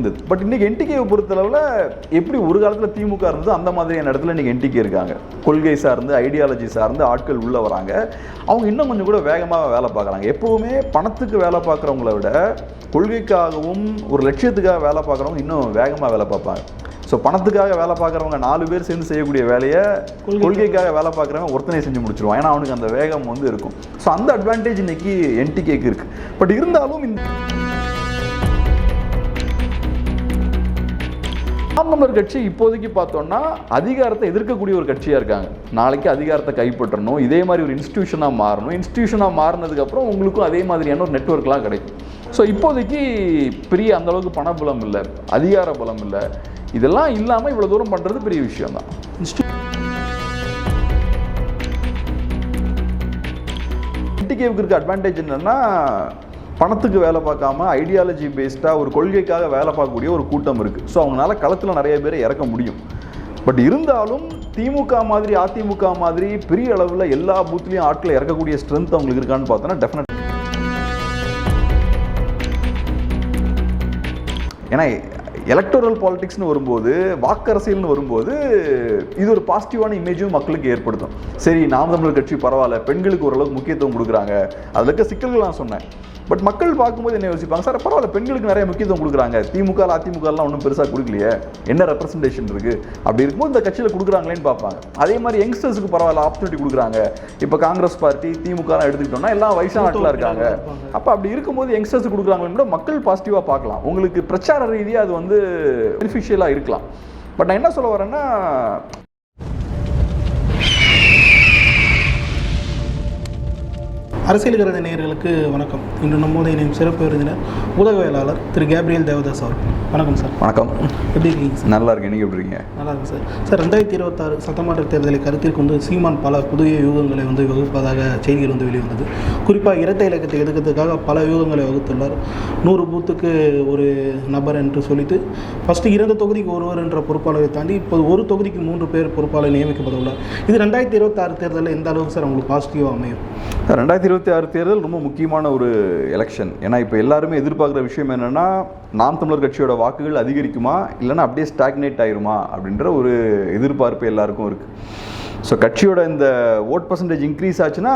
இருந்தது. பட் இன்னைக்கு என்டிகேவை பொறுத்தளவில் எப்படி ஒரு காலத்தில் திமுக இருந்ததோ அந்த மாதிரியான இடத்துல இன்னைக்கு என்டிகே இருக்காங்க. கொள்கை சார்ந்து ஐடியாலஜி சார்ந்து ஆட்கள் உள்ள வராங்க. அவங்க இன்னும் கொஞ்சம் கூட வேகமாக வேலை பார்க்குறாங்க. எப்போவுமே பணத்துக்கு வேலை பார்க்குறவங்கள விட கொள்கைக்காகவும் ஒரு லட்சியத்துக்காக வேலை பார்க்குறவங்க இன்னும் வேகமாக வேலை பார்ப்பாங்க. ஸோ பணத்துக்காக வேலை பார்க்குறவங்க நாலு பேர் சேர்ந்து செய்யக்கூடிய வேலையை கொள்கைக்காக. வேலை பார்க்குறவங்க ஒருத்தனை செஞ்சு முடிச்சிருவான். ஏன்னா அவனுக்கு அந்த வேகம் வந்து இருக்கும். ஸோ அந்த அட்வான்டேஜ் இன்னைக்கு என்டிகேக்கு இருக்கு. பட் இருந்தாலும் இந்த நாம் தமிழர் கட்சி இப்போதைக்கு பார்த்தோம்னா அதிகாரத்தை எதிர்க்கக்கூடிய ஒரு கட்சியாக இருக்காங்க. நாளைக்கு அதிகாரத்தை கைப்பற்றணும் இதே மாதிரி ஒரு இன்ஸ்டியூஷனாக மாறணும். இன்ஸ்டியூஷனாக மாறினதுக்கப்புறம் உங்களுக்கும் அதே மாதிரியான ஒரு நெட்ஒர்க்லாம் கிடைக்கும். ஸோ இப்போதைக்கு பெரிய அந்தளவுக்கு பணபலம் இல்லை அதிகார பலம் இல்லை. இதெல்லாம் இல்லாமல் இவ்வளோ தூரம் பண்ணுறது பெரிய விஷயம் தான். என்டிகேவுக்கு இருக்க அட்வான்டேஜ் என்னென்னா பணத்துக்கு வேலை பார்க்காம ஐடியாலஜி பேஸ்டாக ஒரு கொள்கைக்காக வேலை பார்க்கக்கூடிய ஒரு கூட்டம் இருக்குது ஸோ அவங்களால களத்தில் நிறைய பேரை இறக்க முடியும். பட் இருந்தாலும் திமுக மாதிரி அதிமுக மாதிரி பெரிய அளவில் எல்லா பூத்லேயும் ஆட்களை இறக்கக்கூடிய ஸ்ட்ரென்த் அவங்களுக்கு இருக்கான்னு பார்த்தோன்னா டெஃபினட் ஏன்னா எலக்டோரல் பாலிடிக்ஸ்னு வரும்போது வாக்கரசியல்னு வரும்போது இது ஒரு பாசிட்டிவான இமேஜும் மக்களுக்கு ஏற்படுத்தும். சரி நாம் தமிழர் கட்சி பரவாயில்ல பெண்களுக்கு ஓரளவுக்கு முக்கியத்துவம் கொடுக்குறாங்க. அதில் இருக்க சிக்கல்கள் நான் சொன்னேன். பட் மக்கள் பார்க்கும்போது என்ன யோசிப்பாங்க? சார் பரவாயில்ல பெண்களுக்கு நிறைய முக்கியத்துவம் கொடுக்குறாங்க. திமுக அதிமுகலாம் ஒன்றும் பெருசாக கொடுக்கலையே. என்ன ரெப்ரசன்டேஷன் இருக்கு? அப்படி இருக்கும்போது இந்த கட்சியில் கொடுக்குறாங்களேன்னு பார்ப்பாங்க. அதே மாதிரி யங்ஸ்டர்ஸுக்கு பரவாயில்ல ஆப்பர்ச்சுனிட்டி கொடுக்குறாங்க. இப்போ காங்கிரஸ் பார்ட்டி திமுக எடுத்துக்கிட்டோம்னா எல்லாம் வயசான ஆட்களாக இருக்காங்க. அப்போ அப்படி இருக்கும்போது யங்ஸ்டர்ஸ் கொடுக்குறாங்களே கூட மக்கள் பாசிட்டிவாக பார்க்கலாம். உங்களுக்கு பிரச்சார ரீதியாக அது வந்து பெனிஃபிஷியலாக இருக்கலாம். பட் நான் என்ன சொல்ல வரேன்னா அரசியல் கருத நேயர்களுக்கு வணக்கம். இன்று நம்மோடு இணையும் சிறப்பு விருந்தினர் ஊடகவியலாளர் திரு கேப்ரியல் தேவதாஸ் அவர் வணக்கம் சார். வணக்கம். எப்படி இருக்கீங்க சார்? நல்லா இருக்கு நீங்கள் எப்படி இருக்கீங்க? நல்லா இருக்கு சார். சார் ரெண்டாயிரத்தி இருபத்தாறு சட்டமன்ற தேர்தலை கருத்தில் கொண்டு சீமான் பல புதிய யூகங்களை வந்து வகுப்பதாக செய்திகள் வந்து வெளிவந்தது. குறிப்பாக இரட்டை இலக்கத்தை எடுக்கிறதுக்காக பல யூகங்களை வகுத்துள்ளார். நூறு பூத்துக்கு ஒரு நபர் என்று சொல்லிட்டு ஃபஸ்ட்டு இரண்டு தொகுதிக்கு ஒருவர் என்ற பொறுப்பாளரை தாண்டி இப்போது ஒரு தொகுதிக்கு மூன்று பேர் பொறுப்பாளர் நியமிக்கப்பட்டுள்ளார். இது ரெண்டாயிரத்தி இருபத்தாறு தேர்தலில் எந்த அளவுக்கு சார் உங்களுக்கு பாசிட்டிவாக அமையும்? ரெண்டாயிரத்தி இருபத்தி ஆறு தேர்தல் ரொம்ப முக்கியமான ஒரு எலெக்ஷன் ஏன்னா இப்போ எல்லாருமே எதிர்பார்க்குற விஷயம் என்னென்னா நாம் தமிழர் கட்சியோட வாக்குகள் அதிகரிக்குமா இல்லைன்னா அப்படியே ஸ்டாக்னேட் ஆயிருமா அப்படின்ற ஒரு எதிர்பார்ப்பு எல்லாருக்கும் இருக்குது ஸோ கட்சியோட இந்த ஓட் பர்சன்டேஜ் இன்க்ரீஸ் ஆச்சுன்னா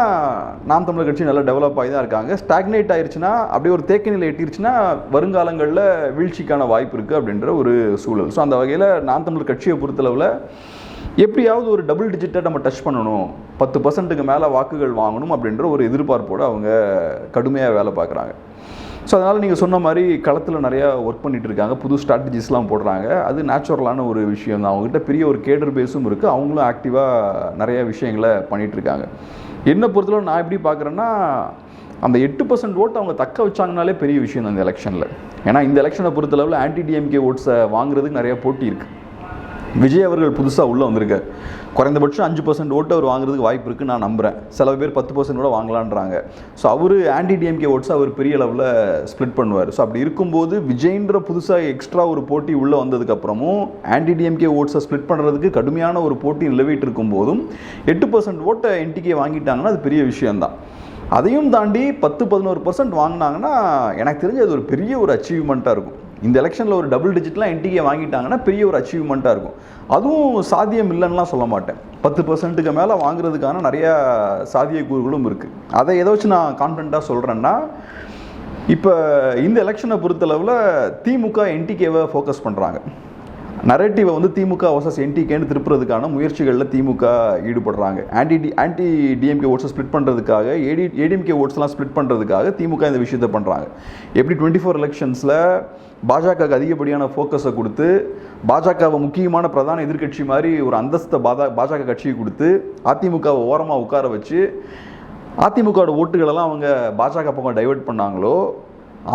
நாம் தமிழர் கட்சி நல்லா டெவலப் ஆகி தான் இருக்காங்க. ஸ்டாக்னேட் ஆயிருச்சுன்னா அப்படியே ஒரு தேக்க நிலை எட்டிருச்சுன்னா வருங்காலங்களில் வீழ்ச்சிக்கான வாய்ப்பு இருக்குது அப்படின்ற ஒரு சூழல். ஸோ அந்த வகையில் நாம் தமிழர் கட்சியை பொறுத்தளவில் எப்படியாவது ஒரு டபுள் டிஜிட்டை நம்ம டச் பண்ணணும். பத்து பர்சன்ட்டுக்கு மேலே வாக்குகள் வாங்கணும் அப்படின்ற ஒரு எதிர்பார்ப்போடு அவங்க கடுமையாக வேலை பார்க்குறாங்க. ஸோ அதனால் நீங்கள் சொன்ன மாதிரி களத்தில் நிறையா ஒர்க் பண்ணிட்டு இருக்காங்க. புது ஸ்ட்ராட்டஜிஸ்லாம் போடுறாங்க. அது நேச்சுரலான ஒரு விஷயம் தான். அவங்ககிட்ட பெரிய ஒரு கேடர் பேஸும் இருக்குது அவங்களும் ஆக்டிவாக நிறையா விஷயங்களை பண்ணிகிட்டு இருக்காங்க. என்னை பொறுத்தளவு நான் எப்படி பார்க்குறேன்னா அந்த எட்டு பர்சன்ட் ஓட்டு அவங்க தக்க வச்சாங்கனாலே பெரிய விஷயம் தான் இந்த எலெக்ஷனில் ஏன்னா இந்த எலெக்ஷனை பொறுத்தளவில் ஆன்டி டிஎம்கே ஓட்ஸை வாங்குறதுக்கு நிறைய போட்டி இருக்குது விஜய் அவர்கள் புதுசாக உள்ளே வந்திருக்கார். குறைந்தபட்சம் அஞ்சு பர்சன்ட் ஓட்டு அவர் வாங்குறதுக்கு வாய்ப்பு இருக்குன்னு நான் நம்புகிறேன் சில பேர் பத்து பர்சன்ட் கூட வாங்கலான்றாங்க. ஸோ அவர் ஆன்டி டிஎம்கே ஓட்ஸ் அவர் பெரிய அளவில் ஸ்ப்ளிட் பண்ணுவார். ஸோ அப்படி இருக்கும்போது விஜய்ன்ற புதுசாக எக்ஸ்ட்ரா ஒரு போட்டி உள்ளே வந்ததுக்கப்புறமும் ஆன்டி டிஎம்கே ஓட்ஸை ஸ்ப்ளிட் பண்ணுறதுக்கு கடுமையான ஒரு போட்டி நிலவிட்டு இருக்கும்போதும் எட்டு பர்சன்ட் ஓட்டை என்டிகே வாங்கிட்டாங்கன்னா அது பெரிய விஷயம்தான். அதையும் தாண்டி பத்து பதினோரு பர்சன்ட் வாங்கினாங்கன்னா எனக்கு தெரிஞ்சு அது ஒரு பெரிய ஒரு அச்சீவ்மெண்ட்டாக இருக்கும். இந்த எலெக்ஷனில் ஒரு டபுள் டிஜிட்லாம் என்டிஏ வாங்கிட்டாங்கன்னா பெரிய ஒரு அச்சீவ்மெண்ட்டாக இருக்கும். அதுவும் சாத்தியம் இல்லைன்னுலாம் சொல்ல மாட்டேன். பத்து பர்சன்ட்டுக்கு மேலே வாங்குறதுக்கான நிறையா சாத்தியக்கூறுகளும் இருக்குது அதை எதை வச்சு நான் கான்ஃபிடண்ட்டாக சொல்கிறேன்னா இப்போ இந்த எலெக்ஷனை பொறுத்தளவில் திமுக என்டிகேவை ஃபோக்கஸ் பண்ணுறாங்க நரேட்டிவை வந்து திமுக வர்சஸ் என்டிகேன்னு திருப்புறதுக்கான முயற்சிகளில் திமுக ஈடுபடுறாங்க. ஆன்டி டி ஆன்டி டிஎம்கே ஓட்ஸை ஸ்ப்ளிட் பண்ணுறதுக்காக ஏடி ஏடிஎம்கே ஓட்ஸ்லாம் ஸ்ப்ளிட் பண்ணுறதுக்காக திமுக இந்த விஷயத்தை பண்ணுறாங்க எப்படி டுவெண்ட்டி ஃபோர் எலெக்ஷன்ஸில் பாஜகவுக்கு அதிகப்படியான ஃபோக்கஸை கொடுத்து பாஜகவை முக்கியமான பிரதான எதிர்க்கட்சி மாதிரி ஒரு அந்தஸ்தை பாஜக பாஜக கட்சியை கொடுத்து அதிமுகவை ஓரமாக உட்கார வச்சு அதிமுகவோட ஓட்டுகளெல்லாம் அவங்க பாஜக பக்கம் டைவர்ட் பண்ணாங்களோ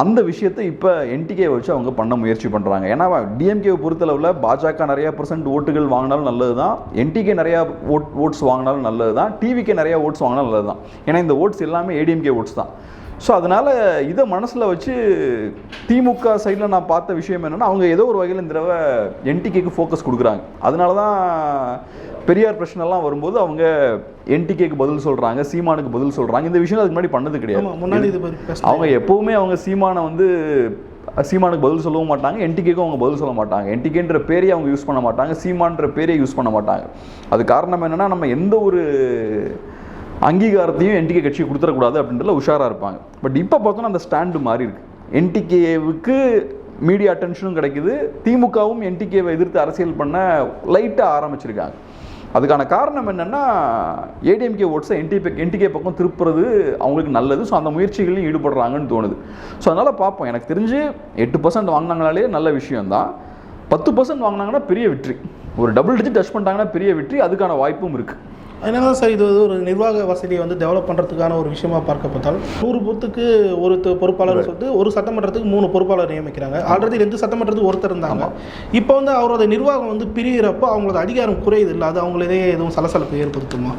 அந்த விஷயத்தை இப்போ என்டிகே வச்சு அவங்க பண்ண முயற்சி பண்ணுறாங்க ஏன்னா டிஎம்கேவை பொறுத்தளவில் பாஜக நிறையா பர்சன்ட் ஓட்டுகள் வாங்கினாலும் நல்லது தான் என்டிகே நிறையா ஓட் ஓட்ஸ் வாங்கினாலும் நல்லது தான் டிவிக்கே நிறையா ஓட்ஸ் வாங்கினாலும் நல்லது தான் ஏன்னா இந்த ஓட்ஸ் எல்லாமே ஏடிஎம்கே ஓட்ஸ் தான். ஸோ அதனால் இதை மனசில் வச்சு திமுக சைடில் நான் பார்த்த விஷயம் என்னென்னா அவங்க ஏதோ ஒரு வகையில் இந்த தடவை என்டிகேக்கு ஃபோக்கஸ் கொடுக்குறாங்க. அதனால தான் பெரியார் பிரச்சனைலாம் வரும்போது அவங்க என்டிகேக்கு பதில் சொல்கிறாங்க சீமானுக்கு பதில் சொல்கிறாங்க இந்த விஷயம் அதுக்கு முன்னாடி பண்ணது கிடையாது. முன்னாடி அவங்க எப்பவுமே அவங்க சீமானை வந்து சீமானுக்கு பதில் சொல்லவும் மாட்டாங்க என்டிகேக்கும் அவங்க பதில் சொல்ல மாட்டாங்க. என்டிகேன்ற பேரையே அவங்க யூஸ் பண்ண மாட்டாங்க சீமான்ற பேரையே யூஸ் பண்ண மாட்டாங்க. அது காரணம் என்னன்னா நம்ம எந்த ஒரு அங்கீகாரத்தையும் என்டிகே கட்சி கொடுத்துடக்கூடாது அப்படின்றதுல உஷாராக இருப்பாங்க. பட் இப்போ பார்த்தோன்னா அந்த ஸ்டாண்டு மாறி இருக்கு. என்டிகேவுக்கு மீடியா அட்டென்ஷனும் கிடைக்குது. திமுகவும் என்டிகேவை எதிர்த்து அரசியல் பண்ண லைட்டாக ஆரம்பிச்சிருக்காங்க. அதுக்கான காரணம் என்னென்னா ஏடிஎம்கே ஓட்ஸை என்டிபி என்டிகே பக்கம் திருப்புறது அவங்களுக்கு நல்லது. ஸோ அந்த முயற்சிகளையும் ஈடுபடுறாங்கன்னு தோணுது. ஸோ அதனால் பார்ப்போம். எனக்கு தெரிஞ்சு எட்டு பர்சன்ட் வாங்கினாங்கனாலே நல்ல விஷயம்தான். பத்து பர்சன்ட் வாங்கினாங்கன்னா பெரிய வெற்றி. ஒரு டபுள் டிஜிட் டச் பண்ணிட்டாங்கன்னா பெரிய வெற்றி. அதுக்கான வாய்ப்பும் இருக்குது அதனால தான் சார் இது வந்து ஒரு நிர்வாக வசதியை வந்து டெவலப் பண்ணுறதுக்கான ஒரு விஷயமா பார்க்கப்பட்டால் நூறு பூத்துக்கு ஒரு பொறுப்பாளர் சொல்லிட்டு ஒரு சட்டமன்றத்துக்கு மூணு பொறுப்பாளர் நியமிக்கிறாங்க. ஆல்ரெடி ரெண்டு சட்டமன்றத்துக்கு ஒருத்தர் இருந்தாங்க. இப்போ வந்து அவரோட நிர்வாகம் வந்து பிரிகிறப்போ அவங்களோட அதிகாரம் குறையுது இல்லை? அது அவங்களதே எதுவும் சலசலப்பு ஏற்படுத்துமா?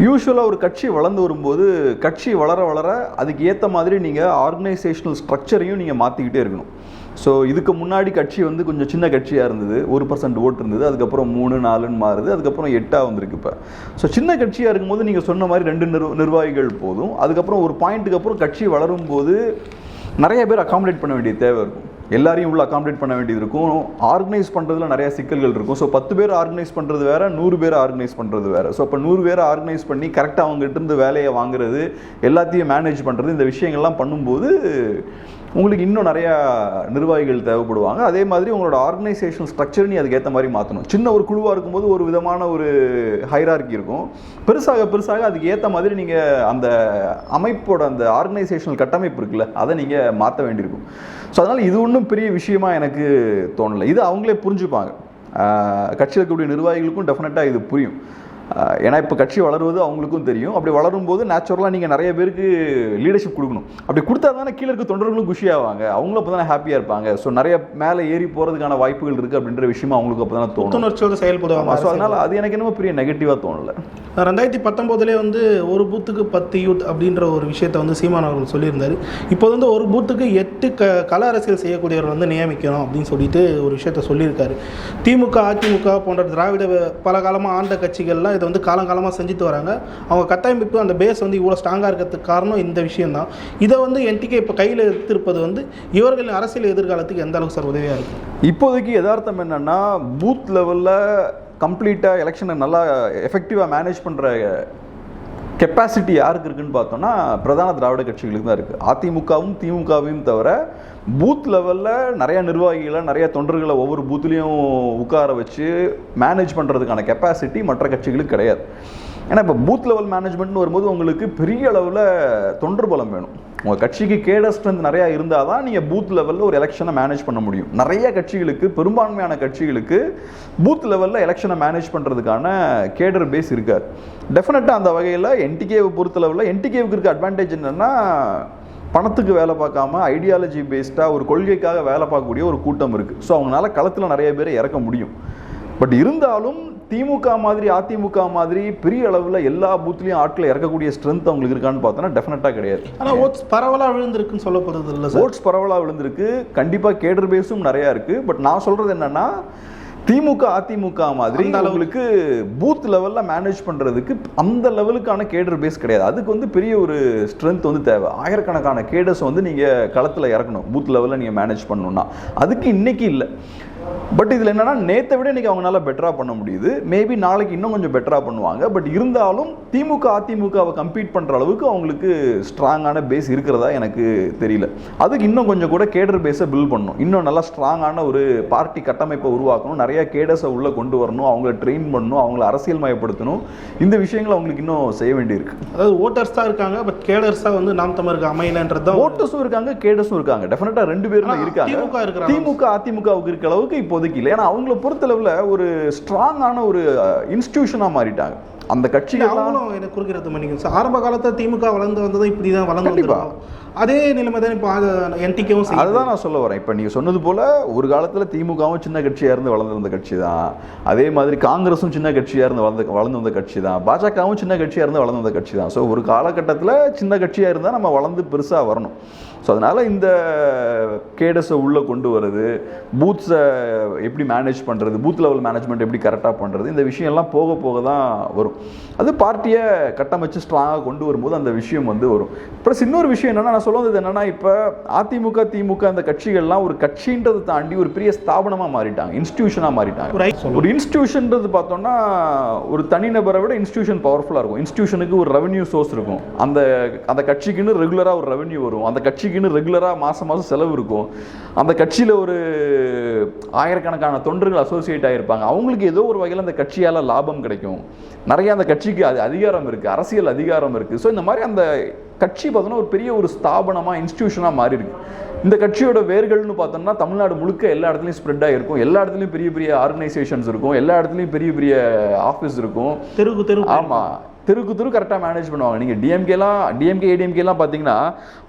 யூஸ்வலாக ஒரு கட்சி வளர்ந்து வரும்போது கட்சி வளர வளர அதுக்கு ஏற்ற மாதிரி நீங்கள் ஆர்கனைசேஷனல் ஸ்ட்ரக்சரையும் நீங்கள் மாற்றிக்கிட்டே இருக்கணும். ஸோ இதுக்கு முன்னாடி கட்சி வந்து கொஞ்சம் சின்ன கட்சியாக இருந்தது. ஒரு பர்சன்ட் ஓட்டு இருந்தது. அதுக்கப்புறம் மூணு நாலுன்னு மாறுது. அதுக்கப்புறம் எட்டாக வந்திருக்கு இப்போ. ஸோ சின்ன கட்சியாக இருக்கும்போது நீங்கள் சொன்ன மாதிரி ரெண்டு நிர்வ நிர்வாகிகள் போதும். அதுக்கப்புறம் ஒரு பாயிண்ட்டுக்கு அப்புறம் கட்சி வளரும் போது நிறைய பேர் அகாமடேட் பண்ண வேண்டிய தேவை இருக்கும். எல்லாரையும் உள்ள அகாமடேட் பண்ண வேண்டியது இருக்கும். ஆர்கனைஸ் பண்ணுறதுல நிறைய சிக்கல்கள் இருக்கும். ஸோ பத்து பேர் ஆர்கனைஸ் பண்ணுறது வேற நூறு பேர் ஆர்கனைஸ் பண்ணுறது வேற. ஸோ இப்போ நூறு பேர் ஆர்கனைஸ் பண்ணி கரெக்டாக அவங்ககிட்ட இருந்து வேலையை வாங்குறது எல்லாத்தையும் மேனேஜ் பண்ணுறது இந்த விஷயங்கள்லாம் பண்ணும்போது உங்களுக்கு இன்னும் நிறையா நிர்வாகிகள் தேவைப்படுவாங்க. அதே மாதிரி உங்களோட ஆர்கனைசேஷன் ஸ்ட்ரக்சர் நீ அதுக்கேற்ற மாதிரி மாற்றணும் சின்ன ஒரு குழுவாக இருக்கும்போது ஒரு விதமான ஒரு ஹைரார்கி இருக்கும். பெருசாக பெருசாக அதுக்கு ஏற்ற மாதிரி நீங்கள் அந்த அமைப்போட அந்த ஆர்கனைசேஷனல் கட்டமைப்பு இருக்குல்ல அதை நீங்கள் மாற்ற வேண்டியிருக்கும். ஸோ அதனால் இது ஒன்றும் பெரிய விஷயமா எனக்கு தோணலை. இது அவங்களே புரிஞ்சுப்பாங்க. கட்சியில் இருக்கக்கூடிய நிர்வாகிகளுக்கும் டெஃபினட்டாக இது புரியும். ஏன்னா இப்போ கட்சி வளருவது அவங்களுக்கும் தெரியும். அப்படி வளரும் போது நேச்சுரலாக நீங்கள் நிறைய பேருக்கு லீடர்ஷிப் கொடுக்கணும். அப்படி கொடுத்தா தானே கீழே இருக்க தொண்டர்களும் குஷியாவாங்க. அவங்களும் அப்போ தானே ஹாப்பியாக இருப்பாங்க. ஸோ நிறைய மேலே ஏறி போகிறதுக்கான வாய்ப்புகள் இருக்குது அப்படின்ற விஷயமா அவங்களுக்கு அப்போ தானே தோணும். புத்துணர்ச்சியோடு செயல்படுவாங்க ஸோ அதனால் அது எனக்கு என்னமோ பெரிய நெகட்டிவாக தோணலை. ரெண்டாயிரத்தி பத்தொம்போதுலேயே வந்து ஒரு பூத்துக்கு பத்து யூத் அப்படின்ற ஒரு விஷயத்தை வந்து சீமான் அவர்கள் சொல்லியிருந்தாரு. இப்போ வந்து ஒரு பூத்துக்கு எட்டு க கல அரசியல் செய்யக்கூடியவர் வந்து நியமிக்கணும் அப்படின்னு சொல்லிட்டு ஒரு விஷயத்த சொல்லியிருக்காரு. திமுக அதிமுக போன்ற திராவிட பல காலமாக ஆண்ட கட்சிகள்லாம் விவசாயத்தை வந்து காலங்காலமாக செஞ்சுட்டு வராங்க. அவங்க கட்டமைப்பு அந்த பேஸ் வந்து இவ்வளோ ஸ்ட்ராங்காக இருக்கிறதுக்கு காரணம் இந்த விஷயம்தான். இதை வந்து என்டிகே இப்போ கையில் எடுத்திருப்பது வந்து இவர்களின் அரசியல் எதிர்காலத்துக்கு எந்த அளவுக்கு சார் உதவியாக இருக்கும் இப்போதைக்கு யதார்த்தம் என்னென்னா பூத் லெவலில் கம்ப்ளீட்டாக எலெக்ஷனை நல்லா எஃபெக்டிவாக மேனேஜ் பண்ணுற கெப்பாசிட்டி யாருக்கு இருக்குன்னு பார்த்தோம்னா பிரதான திராவிட கட்சிகளுக்கு தான் இருக்குது அதிமுகவும் திமுகவையும் தவிர பூத் லெவலில் நிறைய நிர்வாகிகளை நிறைய தொண்டர்களை ஒவ்வொரு பூத்துலேயும் உட்கார வச்சு மேனேஜ் பண்ணுறதுக்கான கெப்பாசிட்டி மற்ற கட்சிகளுக்கு கிடையாது. ஏன்னா இப்போ பூத் லெவல் மேனேஜ்மெண்ட்னு வரும்போது உங்களுக்கு பெரிய அளவில் தொண்டர் பலம் வேணும். உங்கள் கட்சிக்கு கேடர் ஸ்ட்ரென்த் நிறையா இருந்தால் தான் நீங்கள் பூத் லெவலில் ஒரு எலெக்ஷனை மேனேஜ் பண்ண முடியும். நிறைய கட்சிகளுக்கு பெரும்பான்மையான கட்சிகளுக்கு பூத் லெவலில் எலெக்ஷனை மேனேஜ் பண்ணுறதுக்கான கேடர் பேஸ் இருக்காது. டெஃபினட்டாக அந்த வகையில் என்டிகேவை லெவலில் என்டிகேவுக்கு இருக்க அட்வான்டேஜ் என்னென்னா பணத்துக்கு வேலை பார்க்காம ஐடியாலஜி பேஸ்டாக ஒரு கொள்கைக்காக வேலை பார்க்கக்கூடிய ஒரு கூட்டம் இருக்குது ஸோ அவங்களால களத்தில் நிறைய பேர் இறக்க முடியும். பட் இருந்தாலும் திமுக மாதிரி அதிமுக மாதிரி பெரிய அளவில் எல்லா பூத்லேயும் ஆட்களை இறக்கக்கூடிய ஸ்ட்ரென்த் அவங்களுக்கு இருக்கான்னு பார்த்தோன்னா டெஃபினட்டாக கிடையாது. ஆனால் ஓட்ஸ் பரவலாக விழுந்திருக்குன்னு சொல்லப்படுறது இல்லை சார். ஓட்ஸ் பரவலாக விழுந்திருக்கு. கண்டிப்பாக கேடர் பேஸும் நிறையா இருக்குது பட் நான் சொல்கிறது என்னன்னா திமுக அதிமுக மாதிரி அளவுக்கு- பூத் லெவலில் மேனேஜ் பண்ணுறதுக்கு அந்த லெவலுக்கான கேடர் பேஸ் கிடையாது. அதுக்கு வந்து பெரிய ஒரு ஸ்ட்ரென்த் வந்து தேவை. ஆயிரக்கணக்கான கேடர்ஸ் வந்து நீங்கள் களத்தில் இறக்கணும். பூத் லெவலில் நீங்கள் மேனேஜ் பண்ணணும்னா. அதுக்கு இன்னைக்கு இல்லை. பட் இதில் என்னன்னா நேத்தை விட இன்னைக்கு அவங்களால பெட்டராக பண்ண முடியுது. மேபி நாளைக்கு இன்னும் கொஞ்சம் பெட்டராக பண்ணுவாங்க. பட் இருந்தாலும் திமுக அதிமுகவை கம்பீட் பண்ணுற அளவுக்கு அவங்களுக்கு ஸ்ட்ராங்கான பேஸ் இருக்கிறதா எனக்கு தெரியல. அதுக்கு இன்னும் கொஞ்சம் கூட கேடர் பேஸை பில்ட் பண்ணணும். இன்னும் நல்லா ஸ்ட்ராங்கான ஒரு பார்ட்டி கட்டமைப்பை உருவாக்கணும். நிறைய கேடர்ஸை உள்ளே கொண்டு வரணும். அவங்கள ட்ரெயின் பண்ணணும். அவங்கள அரசியல் மயப்படுத்தணும். இந்த விஷயங்களை அவங்களுக்கு இன்னும் செய்ய வேண்டியிருக்கு. அதாவது ஓட்டர்ஸ் தான் இருக்காங்க பட் கேடர்ஸாக வந்து நாம் தமிழருக்கு அமையலன்றது தான் ஓட்டர்ஸும் இருக்காங்க கேடர்ஸும் இருக்காங்க. டெஃபினட்டா ரெண்டு பேருமே இருக்காங்க. திமுக அதிமுகவுக்கு இருக்க அளவுக்கு இப்போதைக்கு இல்லை. ஏன்னா அவங்கள பொறுத்தளவுல ஒரு ஸ்ட்ராங்கான ஒரு இன்ஸ்டிடியூஷனா மாறிட்டாங்க. அந்த கட்சிகள்லாம் அவங்களும் எனக்கு குறுக்கிறது மன்னிக்கும் சார் ஆரம்ப காலத்தில் திமுக வளர்ந்து வந்ததும் இப்படி தான் வளர்ந்து அதே நிலைமை தான் இப்போ என்டிக்கவும் அதுதான் நான் சொல்ல வரேன். இப்போ நீங்கள் சொன்னது போல ஒரு காலத்தில் திமுகவும் சின்ன கட்சியாக இருந்து வளர்ந்து வந்த கட்சி தான். அதே மாதிரி காங்கிரஸும் சின்ன கட்சியாக இருந்து வளர்ந்து வளர்ந்து வந்த கட்சி தான். பாஜகவும் சின்ன கட்சியாக இருந்து வளர்ந்து வந்த கட்சி தான். ஸோ ஒரு காலகட்டத்தில் சின்ன கட்சியாக இருந்தால் நம்ம வளர்ந்து பெருசாக வரணும். ஸோ அதனால் இந்த கேடஸை உள்ளே கொண்டு வர்றது பூத்ஸை எப்படி மேனேஜ் பண்ணுறது பூத் லெவல் மேனேஜ்மெண்ட் எப்படி கரெக்டாக பண்ணுறது இந்த விஷயம்லாம் போக போக தான் வரும். அது பார்ட்டியை கட்டமைச்சு ஸ்ட்ராங்காக கொண்டு வரும்போது அந்த விஷயம் வந்து வரும். ப்ளஸ் இன்னொரு விஷயம் என்னென்னா நான் சொல்ல வந்தது என்னென்னா இப்போ அதிமுக திமுக அந்த கட்சிகள்லாம் ஒரு கட்சின்றதை தாண்டி ஒரு பெரிய ஸ்தாபனமாக மாறிட்டாங்க இன்ஸ்டிடியூஷனாக மாறிட்டாங்க. ஒரு இன்ஸ்டிடியூஷன்றது பார்த்தோம்னா ஒரு தனிநபரை விட இன்ஸ்டிடியூஷன் பவர்ஃபுல்லாக இருக்கும். இன்ஸ்டிடியூஷனுக்கு ஒரு ரெவன்யூ சோர்ஸ் இருக்கும். அந்த அந்த கட்சிக்குன்னு ரெகுலராக ஒரு ரெவன்யூ வரும். அந்த கட்சிக்குன்னு ரெகுலராக மாதம் மாதம் செலவு இருக்கும். அந்த கட்சியில் ஒரு ஆயிரக்கணக்கான தொண்டர்கள் அசோசியேட் ஆகியிருப்பாங்க அவங்களுக்கு ஏதோ ஒரு வகையில் அந்த கட்சியால் லாபம் கிடைக்கும். நிறைய அந்த கட்சிக்கு அது அதிகாரம் இருக்குது அரசியல் அதிகாரம் இருக்குது ஸோ இந்த மாதிரி அந்த கட்சி பார்த்தோன்னா ஒரு பெரிய ஒரு ஸ்தாபனமாக இன்ஸ்டிடியூஷனாக மாறி இருக்கு. இந்த கட்சியோட வேர்கள்னு பார்த்தோம்னா தமிழ்நாடு முழுக்க எல்லா இடத்துலையும் ஸ்ப்ரெட் ஆகிருக்கும் எல்லா இடத்துலையும் பெரிய பெரிய ஆர்கனைசேஷன்ஸ் இருக்கும். எல்லா இடத்துலையும் பெரிய பெரிய ஆஃபீஸ் இருக்கும். தெருக்கு தெரு ஆமாம் தெருக்கு தெரு கரெக்டாக மேனேஜ் பண்ணுவாங்க. நீங்கள் டிஎம்கேலாம் டிஎம்கே ஏடிஎம்கேலாம் பார்த்தீங்கன்னா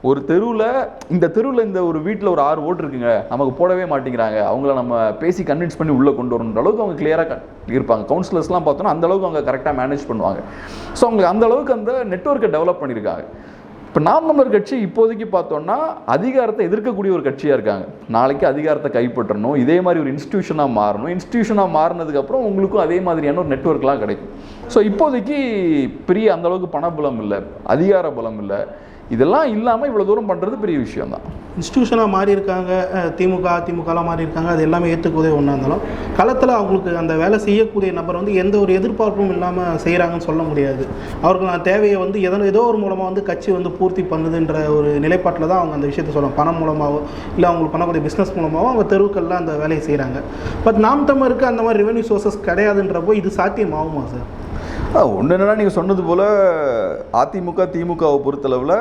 ஒரு தெருவில் இந்த தெருவில் இந்த ஒரு வீட்டில் ஒரு ஆறு ஓட்டு இருக்குங்க. நமக்கு போடவே மாட்டேங்கிறாங்க. அவங்கள நம்ம பேசி கன்வின்ஸ் பண்ணி உள்ளே கொண்டு வரணுன்ற அளவுக்கு அவங்க கிளியராக இருப்பாங்க. கவுன்சிலர்ஸ்லாம் பார்த்தோன்னா அந்த அளவுக்கு அவங்க கரெக்டாக மேனேஜ் பண்ணுவாங்க. ஸோ அவங்களுக்கு அந்த அளவுக்கு அந்த நெட்வொர்க்கை டெவலப் பண்ணியிருக்காங்க இப்போ நாம் தமிழர் கட்சி இப்போதைக்கு பார்த்தோம்னா அதிகாரத்தை எதிர்க்கக்கூடிய ஒரு கட்சியாக இருக்காங்க. நாளைக்கு அதிகாரத்தை கைப்பற்றணும் இதே மாதிரி ஒரு இன்ஸ்டியூஷனாக மாறணும். இன்ஸ்டியூஷனாக மாறினதுக்கப்புறம் உங்களுக்கும் அதே மாதிரியான ஒரு நெட்வொர்க்லாம் கிடைக்கும். ஸோ இப்போதைக்கு பெரிய அந்தளவுக்கு பணபலம் இல்லை அதிகார பலம் இல்லை. இதெல்லாம் இல்லாமல் இவ்வளோ தூரம் பண்ணுறது பெரிய விஷயம் தான் இன்ஸ்டியூஷனாக மாறி இருக்காங்க திமுக அதிமுகலாம் மாறி இருக்காங்க அது எல்லாமே ஏற்றுக்கூடிய ஒன்றா இருந்தாலும் களத்தில் அவங்களுக்கு அந்த வேலை செய்யக்கூடிய நபர் வந்து எந்த ஒரு எதிர்பார்ப்பும் இல்லாமல் செய்கிறாங்கன்னு சொல்ல முடியாது. அவருக்கு நான் தேவையை வந்து எதோ ஏதோ ஒரு மூலமாக வந்து கட்சி வந்து பூர்த்தி பண்ணுதுன்ற ஒரு நிலைப்பாட்டில் தான் அவங்க அந்த விஷயத்த சொல்லுவாங்க பணம் மூலமாகவோ இல்லை அவங்களுக்கு பண்ணக்கூடிய பிஸ்னஸ் மூலமாகவோ அவங்க தெருவுக்கள்லாம் அந்த வேலையை செய்கிறாங்க பட் நாம் தமிழருக்கு அந்த மாதிரி ரெவென்யூ சோர்சஸ் கிடையாதுன்றப்போ இது சாத்தியமாகுமா சார் ஒன்று என்னன்னா நீங்கள் சொன்னது போல் அதிமுக திமுகவை பொறுத்தளவில்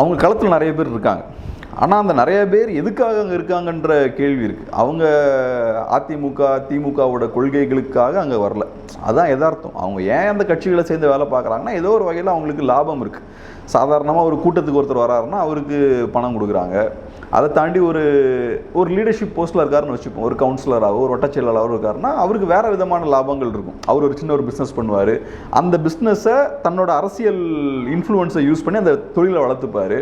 அவங்க களத்தில் நிறைய பேர் இருக்காங்க. ஆனால் அந்த நிறைய பேர் எதுக்காக அங்கே இருக்காங்கன்ற கேள்வி இருக்குது அவங்க அதிமுக திமுகவோட கொள்கைகளுக்காக அங்கே வரல. அதுதான் எதார்த்தம் அவங்க ஏன் அந்த கட்சிகளை சேர்ந்து வேலை பார்க்குறாங்கன்னா ஏதோ ஒரு வகையில் அவங்களுக்கு லாபம் இருக்குது சாதாரணமாக ஒரு கூட்டத்துக்கு ஒருத்தர் வராருன்னா அவருக்கு பணம் கொடுக்குறாங்க. அதை தாண்டி ஒரு ஒரு லீடர்ஷிப் போஸ்ட்டில் இருக்காருன்னு வச்சுப்போம். ஒரு கவுன்சிலராகவோ ஒரு வட்டச்செயலாளராகவோ இருக்காருன்னா அவருக்கு வேறு விதமான லாபங்கள் இருக்கும். அவர் ஒரு சின்ன ஒரு பிஸ்னஸ் பண்ணுவார். அந்த பிஸ்னஸை தன்னோட அரசியல் இன்ஃப்ளூயன்ஸை யூஸ் பண்ணி அந்த தொழிலை வளர்த்துப்பார்.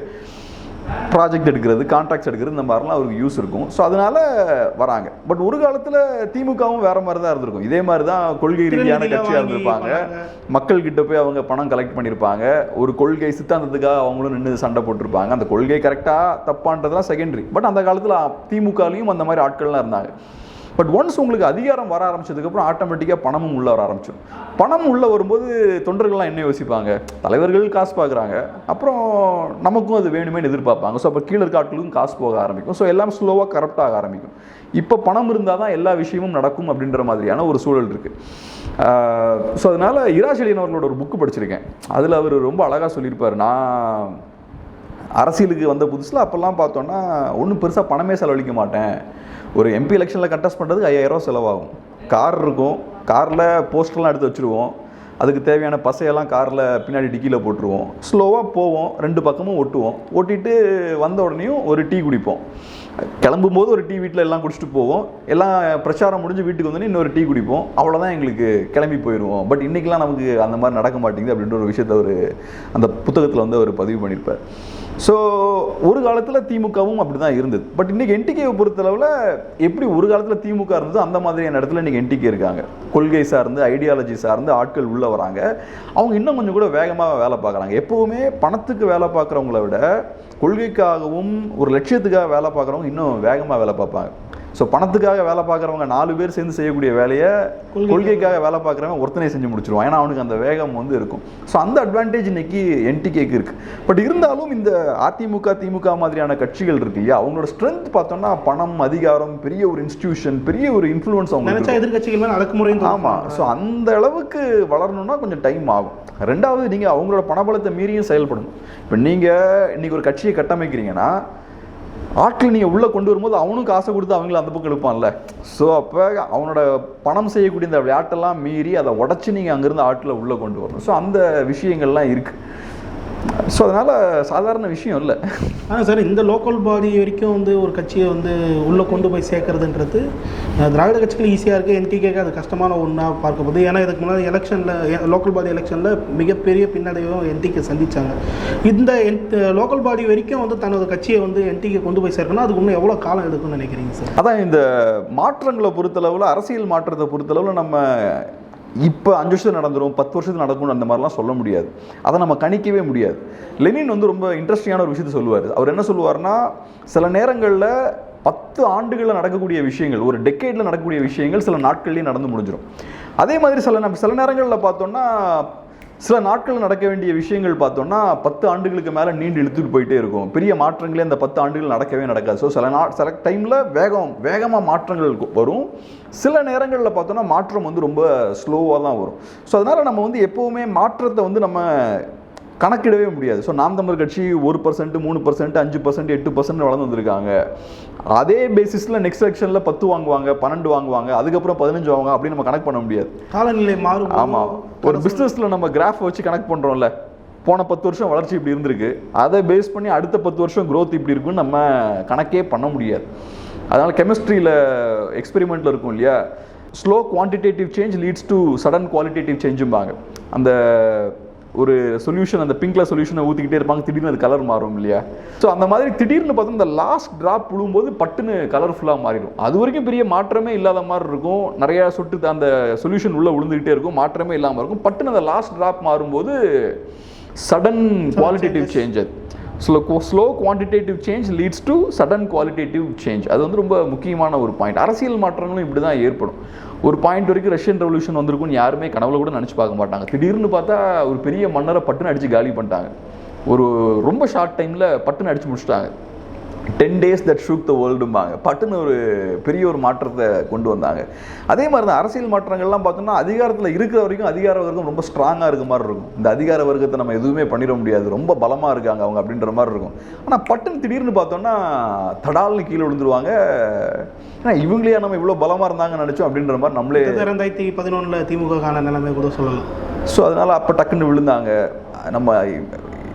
ப்ராஜெக்ட் எடுக்கிறது கான்ட்ராக்ட்ஸ் எடுக்கிறது இந்த மாதிரிலாம் அவருக்கு யூஸ் இருக்கும். ஸோ அதனால வராங்க. பட் ஒரு காலத்தில் திமுகவும் வேற மாதிரி தான் இருந்திருக்கும். இதே மாதிரி தான் கொள்கை ரீதியான கட்சியாக இருந்திருப்பாங்க. மக்கள் கிட்ட போய் அவங்க பணம் கலெக்ட் பண்ணியிருப்பாங்க. ஒரு கொள்கை சித்தாந்தத்துக்காக அவங்களும் நின்று சண்டை போட்டிருப்பாங்க. அந்த கொள்கை கரெக்டாக தப்பான்றதுலாம் செகண்டரி பட் அந்த காலத்தில் திமுகலையும் அந்த மாதிரி ஆட்கள்லாம் இருந்தாங்க. பட் ஒன்ஸ் உங்களுக்கு அதிகாரம் வர ஆரம்பிச்சதுக்கப்புறம் ஆட்டோமேட்டிக்காக பணமும் உள்ளே வர ஆரம்பிச்சிடும். பணம் உள்ளே வரும்போது தொண்டர்கள்லாம் என்ன யோசிப்பாங்க? தலைவர்கள் காசு பார்க்குறாங்க. அப்புறம் நமக்கும் அது வேணுமே எதிர்பார்ப்பாங்க. ஸோ அப்போ கீழே இருக்க ஆட்களுக்கும் காசு போக ஆரம்பிக்கும். ஸோ எல்லாம் ஸ்லோவாக கரெக்டாக ஆரம்பிக்கும். இப்போ பணம் இருந்தால் தான் எல்லா விஷயமும் நடக்கும் அப்படின்ற மாதிரியான ஒரு சூழல் இருக்குது ஸோ அதனால் இராஜலியன் அவர்களோட ஒரு புக்கு படிச்சிருக்கேன். அதில் அவர் ரொம்ப அழகாக சொல்லியிருப்பார். நான் அரசியலுக்கு வந்த புதுசில் அப்போல்லாம் பார்த்தோன்னா ஒன்றும் பெருசாக பணமே செலவழிக்க மாட்டேன். ஒரு எம்பி எலெக்ஷனில் கண்டெஸ்ட் பண்ணுறதுக்கு ஐயாயிரம் செலவாகும். கார் இருக்கும். காரில் போஸ்டர்லாம் எடுத்து வச்சுருவோம். அதுக்கு தேவையான பசையெல்லாம் காரில் பின்னாடி டிக்கியில் போட்டுருவோம். ஸ்லோவாக போவோம். ரெண்டு பக்கமும் ஒட்டுவோம். ஒட்டிட்டு வந்த உடனேயும் ஒரு டீ குடிப்போம். கிளம்பும்போது ஒரு டீ வீட்டில் எல்லாம் குடிச்சிட்டு போவோம். எல்லாம் பிரச்சாரம் முடிஞ்சு வீட்டுக்கு வந்தோடனே இன்னொரு டீ குடிப்போம். அவ்வளோதான் எங்களுக்கு கிளம்பி போயிடுவோம் பட் இன்றைக்கெலாம் நமக்கு அந்த மாதிரி நடக்க மாட்டேங்குது அப்படின்ற ஒரு விஷயத்த ஒரு அந்த புத்தகத்தில் வந்து அவர் பதிவு பண்ணியிருப்பார். ஸோ ஒரு காலத்தில் திமுகவும் அப்படி தான் இருந்தது. பட் இன்றைக்கி என்டிகேவை பொறுத்தளவில் எப்படி ஒரு காலத்தில் திமுக இருந்ததோ அந்த மாதிரியான இடத்துல இன்றைக்கி என்டிகே இருக்காங்க. கொள்கை சார்ந்து ஐடியாலஜி சார்ந்து ஆட்கள் உள்ளே வராங்க. அவங்க இன்னும் கொஞ்சம் கூட வேகமாக வேலை பார்க்குறாங்க. எப்போவுமே பணத்துக்கு வேலை பார்க்குறவங்கள விட கொள்கைக்காகவும் ஒரு லட்சியத்துக்காக வேலை பார்க்குறவங்க இன்னும் வேகமாக வேலை பார்ப்பாங்க. ஸோ பணத்துக்காக வேலை பார்க்குறவங்க நாலு பேர் சேர்ந்து செய்யக்கூடிய வேலையை கொள்கை- கொள்கைக்காக வேலை பார்க்குறவன் ஒருத்தனே செஞ்சு முடிச்சிருவான். ஏன்னா அவனுக்கு அந்த வேகம் வந்து இருக்கும். ஸோ அந்த அட்வான்டேஜ் இன்னைக்கு என்டிகேக்கு இருக்கு. பட் இருந்தாலும் இந்த அதிமுக திமுக மாதிரியான கட்சிகள் இருக்கு இல்லையா? அவங்களோட ஸ்ட்ரென்த் பார்த்தோம்னா பணம் அதிகாரம் பெரிய ஒரு இன்ஸ்டிடியூஷன் பெரிய ஒரு இன்ஃப்ளூயன்ஸ் அவங்க நினைச்சா எதிர்க்கட்சிகள் மேலே அடக்குமுறையும் ஆமா. ஸோ அந்த அளவுக்கு வளரணும்னா கொஞ்சம் டைம் ஆகும். ரெண்டாவது நீங்க அவங்களோட பணபலத்தை மீறியும் செயல்படணும். இப்போ நீங்க இன்னைக்கு ஒரு கட்சியை கட்டமைக்கிறீங்கன்னா ஆட்கள் நீங்கள் உள்ளே கொண்டு வரும்போது அவனுக்கு ஆசை கொடுத்து அவங்கள அந்த பக்கம் எடுப்பான்ல ஸோ அப்போ அவனோட பணம் செய்யக்கூடிய இந்த விளையாட்டெல்லாம் மீறி அதை உடச்சி நீங்கள் அங்கேருந்து ஆட்டில் உள்ளே கொண்டு வரணும். ஸோ அந்த விஷயங்கள்லாம் இருக்குது ஸோ அதனால் சாதாரண விஷயம் இல்லை. ஆனால் சார் இந்த லோக்கல் பாடி வரைக்கும் வந்து ஒரு கட்சியை வந்து உள்ளே கொண்டு போய் சேர்க்கறதுன்றது திராவிட கட்சிகள் ஈஸியாக இருக்குது என்டிகேக்கு அது கஷ்டமான ஒன்றா பார்க்கப்படுது ஏன்னா இதுக்கு முன்னாடி எலெக்ஷனில் லோக்கல் பாடி எலெக்ஷனில் மிகப்பெரிய பின்னடைவும் என்டிகே சந்திச்சாங்க. இந்த லோக்கல் பாடி வரைக்கும் வந்து தனது கட்சியை வந்து என்டிகே கொண்டு போய் சேர்க்கணும் அதுக்கு இன்னும் எவ்வளோ காலம் எடுக்கும்னு நினைக்கிறீங்க சார்? அதான் இந்த மாற்றங்களை பொறுத்தளவில் அரசியல் மாற்றத்தை பொறுத்தளவில் நம்ம இப்போ அஞ்சு வருஷத்துக்கு நடந்துடும் பத்து வருஷத்துக்கு நடக்கும்னு அந்த மாதிரிலாம் சொல்ல முடியாது. அதை நம்ம கணிக்கவே முடியாது. லெனின் வந்து ரொம்ப இன்ட்ரெஸ்டிங்கான ஒரு விஷயத்த சொல்லுவார். அவர் என்ன சொல்லுவார்னா சில நேரங்களில் பத்து ஆண்டுகளில் நடக்கக்கூடிய விஷயங்கள் ஒரு டெக்கேடில் நடக்கக்கூடிய விஷயங்கள் சில நாட்கள்லேயே நடந்து முடிஞ்சிடும் அதே மாதிரி சில நம்ம சில நேரங்களில் பார்த்தோம்னா சில நாட்கள் நடக்க வேண்டிய விஷயங்கள் பார்த்தோம்னா பத்து ஆண்டுகளுக்கு மேலே நீண்டு இழுத்துட்டு போயிட்டே இருக்கும். பெரிய மாற்றங்களே அந்த பத்து ஆண்டுகள் நடக்கவே நடக்காது. ஸோ சில நா சில டைமில் வேகம் வேகமாக மாற்றங்கள் வரும். சில நேரங்களில் பார்த்தோம்னா மாற்றம் வந்து ரொம்ப ஸ்லோவாக தான் வரும். ஸோ அதனால் நம்ம வந்து எப்போவுமே மாற்றத்தை வந்து நம்ம கணக்கிடவே முடியாது. ஸோ நாம் தமிழர் கட்சி ஒரு பர்சன்ட் மூணு பர்சன்ட் அஞ்சு பர்சன்ட் எட்டு பர்சன்ட் வளர்ந்து வந்திருக்காங்க. அதே பேசிஸில் நெக்ஸ்ட் எலெக்ஷனில் பத்து வாங்குவாங்க பன்னெண்டு வாங்குவாங்க அதுக்கப்புறம் பதினஞ்சு வாங்குவாங்க அப்படின்னு நம்ம கணக்கு பண்ண முடியாது. காலநிலை மாறும் ஆமாம் ஒரு பிஸ்னஸில் நம்ம கிராஃப் வச்சு கனெக்ட் பண்ணுறோம்ல போன பத்து வருஷம் வளர்ச்சி இப்படி இருந்திருக்கு. அதை பேஸ் பண்ணி அடுத்த பத்து வருஷம் growth இப்படி இருக்குன்னு நம்ம கணக்கே பண்ண முடியாது. அதனால் கெமிஸ்ட்ரியில் எக்ஸ்பெரிமெண்ட்டில் இருக்கும் இல்லையா? Slow quantitative change leads to sudden qualitative சேஞ்சும்பாங்க அந்த ஒரு சொல்யூஷன் அந்த பிங்க்ல சொல்யூஷனை ஊற்றிக்கிட்டே இருப்பாங்க. திடீர்னு அது கலர் மாறும் இல்லையா? ஸோ அந்த மாதிரி திடீர்னு பார்த்தா இந்த லாஸ்ட் ட்ராப் விழும்போது பட்டுன்னு கலர்ஃபுல்லாக மாறிடும். அது வரைக்கும் பெரிய மாற்றமே இல்லாத மாதிரி இருக்கும். நிறைய சுட்டு அந்த சொல்யூஷன் உள்ள விழுந்துகிட்டே இருக்கும். மாற்றமே இல்லாமல் இருக்கும். பட்டுன்னு அந்த லாஸ்ட் ட்ராப் மாறும்போது சடன் குவாலிட்டேட்டிவ் சேஞ்ச் அது. Slow slow quantitative change leads to sudden qualitative change அது வந்து ரொம்ப முக்கியமான ஒரு பாயிண்ட் அரசியல் மாற்றங்களும் இப்படி தான் ஏற்படும். ஒரு பாயிண்ட் வரைக்கும் ரஷ்யன் ரெவல்யூஷன் வந்திருக்கும்னு யாருமே கனவுல கூட நினச்சி பார்க்க மாட்டாங்க. திடீர்னு பார்த்தா ஒரு பெரிய மன்னரை பட்டுன்னு அடித்து காலி பண்ணிட்டாங்க. ஒரு ரொம்ப ஷார்ட் டைமில் பட்டுன்னு அடித்து முடிச்சிட்டாங்க. Ten days that shook the வேர்ல்டும்பாங்க பட்டுன்னு ஒரு பெரிய ஒரு மாற்றத்தை கொண்டு வந்தாங்க. அதே மாதிரி தான் அரசியல் மாற்றங்கள்லாம் பார்த்தோம்னா அதிகாரத்தில் இருக்கிற வரைக்கும் அதிகார வர்க்கம் ரொம்ப ஸ்ட்ராங்காக இருக்க மாதிரி இருக்கும். இந்த அதிகார வர்க்கத்தை நம்ம எதுவுமே பண்ணிட முடியாது. ரொம்ப பலமாக இருக்காங்க அவங்க அப்படின்ற மாதிரி இருக்கும். ஆனால் பட்டுன்னு திடீர்னு பார்த்தோம்னா தடால்னு கீழே விழுந்துருவாங்க. ஏன்னா இவங்களே நம்ம இவ்வளோ பலமாக இருந்தாங்கன்னு நினச்சோம் அப்படின்ற மாதிரி நம்மளே ரெண்டாயிரத்தி பதினொன்றில் திமுக கான நிலைமை கூட சொல்லலாம். ஸோ அதனால் அப்போ டக்குன்னு விழுந்தாங்க. நம்ம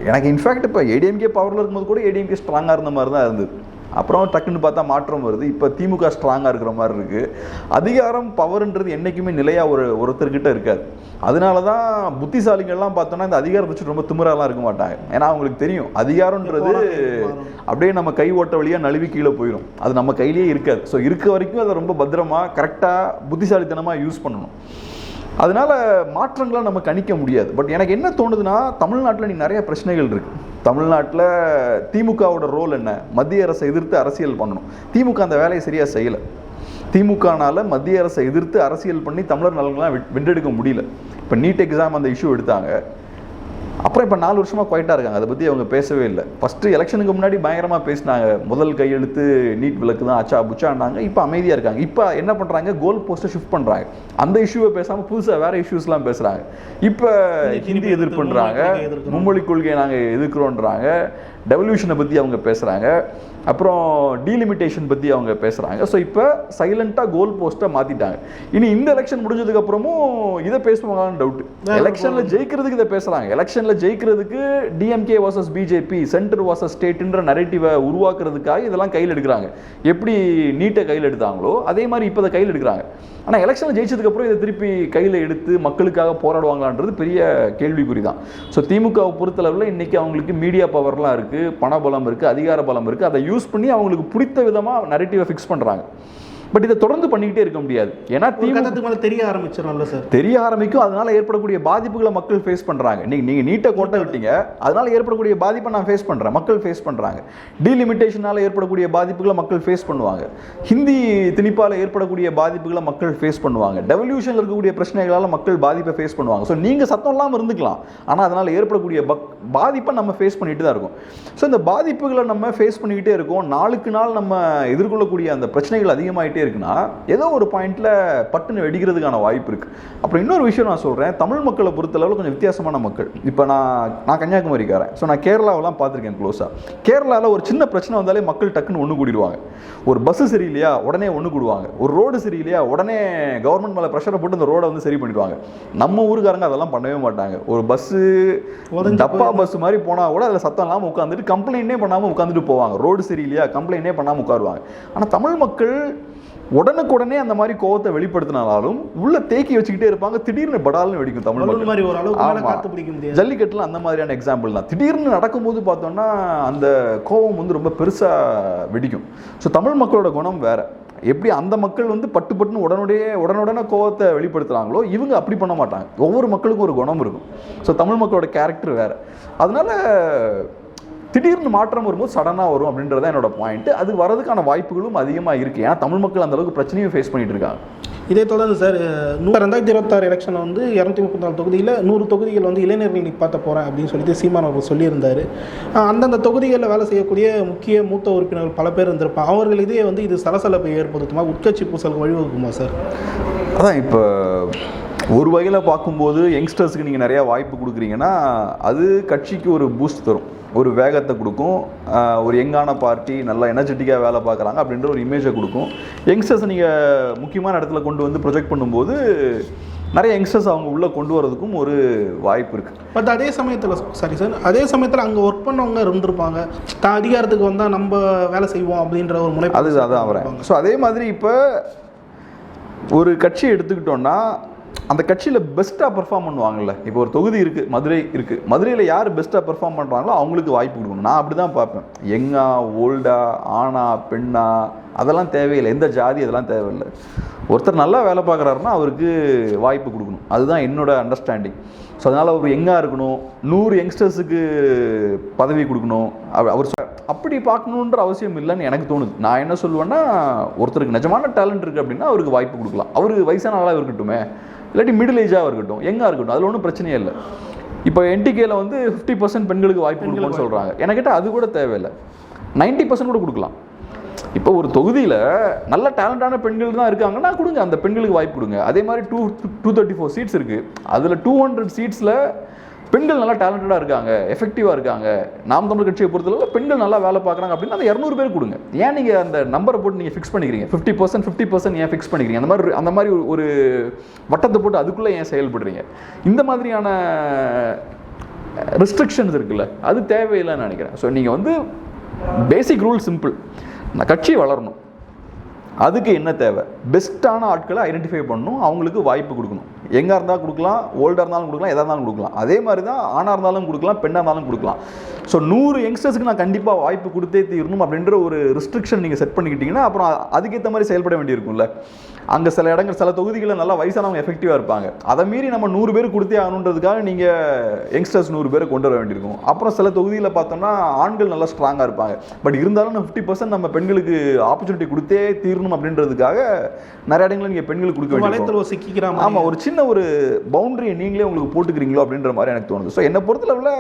எனக்கு இன்ஃபேக்ட் இப்போ ஏடிஎம்கே பவரில் இருக்கும்போது கூட ஏடிஎம்கே ஸ்ட்ராங்காக இருந்த மாதிரி தான் இருந்தது. அப்புறம் டக்குன்னு பார்த்தா மாற்றம் வருது. இப்போ திமுக ஸ்ட்ராங்காக இருக்கிற மாதிரி இருக்குது அதிகாரம் பவர்ன்றது என்றைக்குமே நிலையாக ஒரு ஒருத்தர்கிட்ட இருக்காது. அதனால தான் புத்திசாலிகள்லாம் பார்த்தோன்னா இந்த அதிகாரத்தை வச்சு ரொம்ப திமிராலாம் இருக்க மாட்டாங்க. ஏன்னா அவங்களுக்கு தெரியும். அதிகாரம்ன்றது அப்படியே நம்ம கை ஓட்ட வழியாக நழுவி கீழே போயிடும் அது நம்ம கையிலேயே இருக்காது. ஸோ இருக்க வரைக்கும் அதை ரொம்ப பத்திரமா கரெக்டாக புத்திசாலித்தனமாக யூஸ் பண்ணணும். அதனால் மாற்றங்களை நம்ம கணிக்க முடியாது. பட் எனக்கு என்ன தோணுதுன்னா தமிழ்நாட்டில் நீ நிறைய பிரச்சனைகள் இருக்கு. தமிழ்நாட்டில் திமுகவோட ரோல் என்ன? மத்திய அரசை எதிர்த்து அரசியல் பண்ணணும். திமுக அந்த வேலையை சரியாக செய்யலை. திமுகனால் மத்திய அரசை எதிர்த்து அரசியல் பண்ணி தமிழர் நலன்கள்லாம் வென்றெடுக்க முடியல. இப்போ நீட் எக்ஸாம் அந்த இஷ்யூ எடுத்தாங்க. அப்புறம் இப்போ நாலு வருஷமா குவைட்டாக இருக்காங்க. அதை பற்றி அவங்க பேசவே இல்லை. ஃபஸ்ட்டு எலெக்ஷனுக்கு முன்னாடி பயங்கரமாக பேசினாங்க. முதல் கையெழுத்து நீட் விளக்கு தான் அச்சா புச்சான்னாங்க. இப்போ அமைதியாக இருக்காங்க. இப்போ என்ன பண்ணுறாங்க கோல் போஸ்ட்டை ஷிஃப்ட் பண்ணுறாங்க அந்த இஷ்யூவை பேசாமல் புதுசாக வேற இஷ்யூஸ்லாம் பேசுகிறாங்க இப்போ ஹிந்தி எதிர்ப்புன்றாங்க. மும்மொழி கொள்கையை நாங்கள் எதிர்க்கிறோன்றாங்க. டெவல்யூஷனை பற்றி அவங்க பேசுகிறாங்க அப்புறம் டீலிமிட்டேஷன் பற்றி அவங்க பேசுகிறாங்க ஸோ இப்போ சைலண்ட்டாக கோல் போஸ்ட்டை மாற்றிட்டாங்க இனி இந்த எலெக்ஷன் முடிஞ்சதுக்கு அப்புறமும் இதை பேசுவாங்களான்னு டவுட் எலெக்ஷனில் ஜெயிக்கிறதுக்கு இதை பேசுகிறாங்க எலெக்ஷனில் ஜெயிக்கிறதுக்கு DMK versus BJP centre versus ஸ்டேட்ன்ற நரேட்டிவை உருவாக்குறதுக்காக இதெல்லாம் கையில் எடுக்கிறாங்க. எப்படி நீட்டை கையில் எடுத்தாங்களோ அதே மாதிரி இப்போ அதை கையில் எடுக்கிறாங்க. ஆனால் எலெக்ஷனில் ஜெயிச்சதுக்கப்புறம் இதை திருப்பி கையில் எடுத்து மக்களுக்காக போராடுவாங்களான்றது பெரிய கேள்விக்குறி தான் ஸோ திமுகவை பொறுத்தளவில் இன்னைக்கு அவங்களுக்கு மீடியா பவர்லாம் இருக்குது பணபலம் இருக்குது அதிகார பலம் இருக்குது அதை யூஸ் பண்ணி அவங்களுக்கு பிடித்த விதமாக நரேட்டிவை ஃபிக்ஸ் பண்ணுறாங்க பட் இதை தொடர்ந்து பண்ணிக்கிட்டே இருக்க முடியாது. ஏன்னா திமுக மேலே தெரிய ஆரம்பிச்சிடும்ல சார். தெரிய ஆரம்பிக்கும் அதனால ஏற்படக்கூடிய பாதிப்புகளை மக்கள் ஃபேஸ் பண்றாங்க. நீங்க நீங்க நீட்டை கோட்டை விட்டீங்க அதனால ஏற்படக்கூடிய பாதிப்பை நான் ஃபேஸ் பண்றேன். மக்கள் ஃபேஸ் பண்றாங்க. டீலிமிட்டேஷனால ஏற்படக்கூடிய பாதிப்புகளை மக்கள் ஃபேஸ் பண்ணுவாங்க. ஹிந்தி திணிப்பால ஏற்படக்கூடிய பாதிப்புகளை மக்கள் ஃபேஸ் பண்ணுவாங்க. டெவல்யூஷன்ல இருக்கக்கூடிய பிரச்சனைகளால மக்கள் பாதிப்பை ஃபேஸ் பண்ணுவாங்க. ஸோ நீங்க சத்தம் இல்லாமல் இருந்துக்கலாம். ஆனா அதனால ஏற்படக்கூடிய பாதிப்பை நம்ம ஃபேஸ் பண்ணிட்டு தான் இருக்கோம். ஸோ இந்த பாதிப்புகளை நம்ம ஃபேஸ் பண்ணிக்கிட்டே இருக்கோம். நாளுக்கு நாள் நம்ம எதிர்கொள்ளக்கூடிய அந்த பிரச்சனைகள் அதிகமாயிட்டே ஆகிட்டே இருக்குன்னா ஏதோ ஒரு பாயிண்ட்ல பட்டுன்னு வெடிக்கிறதுக்கான வாய்ப்பு இருக்கு. அப்புறம் இன்னொரு விஷயம் நான் சொல்றேன் தமிழ் மக்களை பொறுத்தளவில் கொஞ்சம் வித்தியாசமான மக்கள். இப்போ நான் நான் கன்னியாகுமரிக்காரன். ஸோ நான் கேரளாவெல்லாம் பார்த்துருக்கேன் க்ளோஸாக கேரளாவில் ஒரு சின்ன பிரச்சனை வந்தாலே மக்கள் டக்குன்னு ஒன்று கூடிடுவாங்க. ஒரு பஸ் சரியில்லையா உடனே ஒன்று கூடுவாங்க. ஒரு ரோடு சரியில்லையா உடனே கவர்மெண்ட் மேலே ப்ரெஷரை போட்டு இந்த ரோடை வந்து சரி பண்ணிடுவாங்க. நம்ம ஊருக்காரங்க அதெல்லாம் பண்ணவே மாட்டாங்க. ஒரு பஸ்ஸு டப்பா பஸ் மாதிரி போனால் கூட அதில் சத்தம் இல்லாமல் உட்காந்துட்டு கம்ப்ளைண்டே பண்ணாமல் உட்காந்துட்டு போவாங்க. ரோடு சரியில்லையா கம்ப்ளைண்டே பண்ணாமல் உட்காருவாங்க. ஆனால் தமிழ் மக்கள் உடனுக்குடனே அந்த மாதிரி கோவத்தை வெளிப்படுத்தினாலும் உள்ள தேக்கி வச்சுக்கிட்டே இருப்பாங்க. திடீர்னு படால்னு வெடிக்கும் தமிழ் மாதிரி ஒரு ஜல்லிக்கட்டுல அந்த மாதிரியான எக்ஸாம்பிள் தான். திடீர்னு நடக்கும்போது பார்த்தோம்னா அந்த கோபம் வந்து ரொம்ப பெருசா வெடிக்கும். ஸோ தமிழ் மக்களோட குணம் வேற. எப்படி அந்த மக்கள் வந்து பட்டு பட்டுன்னு உடனுடைய உடனுடனே கோவத்தை வெளிப்படுத்துறாங்களோ இவங்க அப்படி பண்ண மாட்டாங்க. ஒவ்வொரு மக்களுக்கும் ஒரு குணம் இருக்கும். ஸோ தமிழ் மக்களோட கேரக்டர் வேற. அதனால திடீர்னு மாற்றம் வரும்போது சடனாக வரும் அப்படின்றது என்னோட பாயிண்ட் அது வரதுக்கான வாய்ப்புகளும் அதிகமாக இருக்குது ஏன்னா தமிழ் மக்கள் அந்த அளவுக்கு பிரச்சனையும் ஃபேஸ் பண்ணிட்டு இருக்காங்க. இதே தொடர்ந்து சார் நூ ரெண்டாயிரத்தி இருபத்தாறு எலெக்ஷனில் வந்து இரநூத்தி முப்பத்தி நாலு தொகுதியில் நூறு தொகுதிகள் வந்து இளைஞர்கள் நிப்பாட்ட போகிறேன் அப்படின்னு சொல்லிட்டு சீமான் அவர்கள் சொல்லியிருந்தார். அந்தந்த தொகுதிகளில் வேலை செய்யக்கூடிய முக்கிய மூத்த உறுப்பினர்கள் பல பேர் இருந்திருப்பாங்க. அவர்கள் இதே வந்து இது சலசலப்பை ஏற்படுத்துமா? உட்கட்சி பூசலுக்கு வழிவகுக்குமா சார் அதான் இப்போ ஒரு வகையில் பார்க்கும்போது யங்ஸ்டர்ஸுக்கு நீங்கள் நிறையா வாய்ப்பு கொடுக்குறீங்கன்னா அது கட்சிக்கு ஒரு பூஸ்ட் தரும். ஒரு வேகத்தை கொடுக்கும். ஒரு யங்கான பார்ட்டி நல்லா எனர்ஜெட்டிக்காக வேலை பார்க்குறாங்க அப்படின்ற ஒரு இமேஜை கொடுக்கும். யங்ஸ்டர்ஸை நீங்கள் முக்கியமான இடத்துல கொண்டு வந்து ப்ரொஜெக்ட் பண்ணும்போது நிறைய யங்ஸ்டர்ஸ் அவங்க உள்ளே கொண்டு வரதுக்கும் ஒரு வாய்ப்பு இருக்குது பட் அதே சமயத்தில் சாரி சார் அதே சமயத்தில் அங்கே ஒர்க் பண்ணவங்க இருந்திருப்பாங்க. தான் அதிகாரத்துக்கு வந்தால் நம்ம வேலை செய்வோம் அப்படின்ற ஒரு முனை அது அதான் வரேன். ஸோ அதே மாதிரி இப்போ ஒரு கட்சி எடுத்துக்கிட்டோம்னா அந்த கட்சியில் பெஸ்ட்டாக பெர்ஃபார்ம் பண்ணுவாங்கல்ல. இப்போ ஒரு தொகுதி இருக்குது மதுரை இருக்குது மதுரையில் யார் பெஸ்ட்டாக பெர்ஃபார்ம் பண்ணுறாங்களோ அவங்களுக்கு வாய்ப்பு கொடுக்கணும். நான் அப்படி தான் பார்ப்பேன். எங்கா ஓல்டா ஆணா பெண்ணா அதெல்லாம் தேவையில்லை. எந்த ஜாதி அதெல்லாம் தேவையில்லை. ஒருத்தர் நல்லா வேலை பார்க்குறாருன்னா அவருக்கு வாய்ப்பு கொடுக்கணும். அதுதான் என்னோட அண்டர்ஸ்டாண்டிங் ஸோ அதனால் அவர் யங்காக இருக்கணும்? நூறு யங்ஸ்டர்ஸுக்கு பதவி கொடுக்கணும். அவ- அவர் அப்படி பார்க்கணுன்ற அவசியம் இல்லைன்னு எனக்கு தோணுது. நான் என்ன சொல்லுவேன்னா ஒருத்தருக்கு நிஜமான டேலண்ட் இருக்குது அப்படின்னா அவருக்கு வாய்ப்பு கொடுக்கலாம். அவர் வயசான ஆளாக இருக்கட்டுமே. இல்லாட்டி மிடில் ஏஜாக இருக்கட்டும். யங்காக இருக்கட்டும். அதில் ஒன்றும் பிரச்சனையே இல்லை. இப்போ என்டிகேல வந்து ஃபிஃப்டி பர்சன்ட் பெண்களுக்கு வாய்ப்பு கொடுக்கணும்னு சொல்கிறாங்க எனக்கிட்ட அது கூட தேவையில்லை. 90% பர்சன்ட் கூட கொடுக்கலாம். இப்போ ஒரு தொகுதியில் நல்ல டேலண்டான பெண்கள் தான் இருக்காங்கன்னா கொடுங்க அந்த பெண்களுக்கு வாய்ப்பு கொடுங்க. அதே மாதிரி two two thirty four seats இருக்குது அதில் டூ ஹண்ட்ரட் சீட்ஸில் பெண்கள் நல்லா டேலண்டடாக இருக்காங்க எஃபெக்டிவாக இருக்காங்க. நாம் தமிழ் கட்சியை பொறுத்தளவு பெண்கள் நல்லா வேலை பார்க்குறாங்க அப்படின்னு அந்த இரநூறு பேர் கொடுங்க. ஏன் நீங்கள் அந்த நம்பரை போட்டு நீங்கள் ஃபிக்ஸ் பண்ணிக்கிறீங்க? ஃபிஃப்டி பர்சன்ட் ஃபிஃப்டி பர்சன்ட் ஏன் ஃபிக்ஸ் பண்ணிக்கிறீங்க? அந்த மாதிரி அந்த மாதிரி ஒரு- ஒரு வட்டத்தை போட்டு அதுக்குள்ளே ஏன் செயல்படுறீங்க? இந்த மாதிரியான ரெஸ்ட்ரிக்ஷன்ஸ் இருக்குல்ல அது தேவையில்லைன்னு நினைக்கிறேன். ஸோ நீங்கள் வந்து பேசிக் ரூல் சிம்பிள் நான் கட்சி வளரணும். அதுக்கு என்ன தேவை? பெஸ்ட்டான ஆட்களை ஐடென்டிஃபை பண்ணணும். அவங்களுக்கு வாய்ப்பு கொடுக்கணும். எங்கே இருந்தால் கொடுக்கலாம் ஓல்டாக இருந்தாலும் கொடுக்கலாம் எதாக இருந்தாலும் கொடுக்கலாம். அதே மாதிரி தான் ஆணாக இருந்தாலும் கொடுக்கலாம் பெண்ணாக இருந்தாலும் கொடுக்கலாம். ஸோ நூறு யங்ஸ்டர்ஸ்க்கு நான் கண்டிப்பாக வாய்ப்பு கொடுத்தே தீரணும் அப்படின்ற ஒரு ரிஸ்ட்ரிக்ஷன் நீங்கள் செட் பண்ணிக்கிட்டிங்கன்னா அப்புறம் அதுக்கேற்ற மாதிரி செயல்பட வேண்டியிருக்கும்ல. அங்கே சில இடங்கள் சில தொகுதிகளில் நல்லா வயசானவங்க எஃபெக்டிவாக இருப்பாங்க. அதை மீறி நம்ம நூறு பேர் கொடுத்தே ஆகணுன்றதுக்காக நீங்கள் யங்ஸ்டர்ஸ் நூறு பேரை கொண்டு வர வேண்டியிருக்கும். அப்புறம் சில தொகுதியில் பார்த்தோம்னா ஆண்கள் நல்லா ஸ்ட்ராங்காக இருப்பாங்க. பட் இருந்தாலும் ஃபிஃப்டி பர்சன்ட் நம்ம பெண்களுக்கு ஆப்பர்ச்சுனிட்டி கொடுத்தே தீரணும் அப்படின்றதுக்காக நிறைய இடங்களில் நீங்கள் பெண்களுக்கு கொடுக்க வலைத்தளவு சிக்கிக்கிற ஆமா மாதிரி ஒரு சின்ன ஒரு பவுண்டரியை நீங்களே உங்களுக்கு போட்டுக்கிறீங்களோ அப்படின்ற மாதிரி எனக்கு தோணுது. ஸோ என்னை பொறுத்தளவில்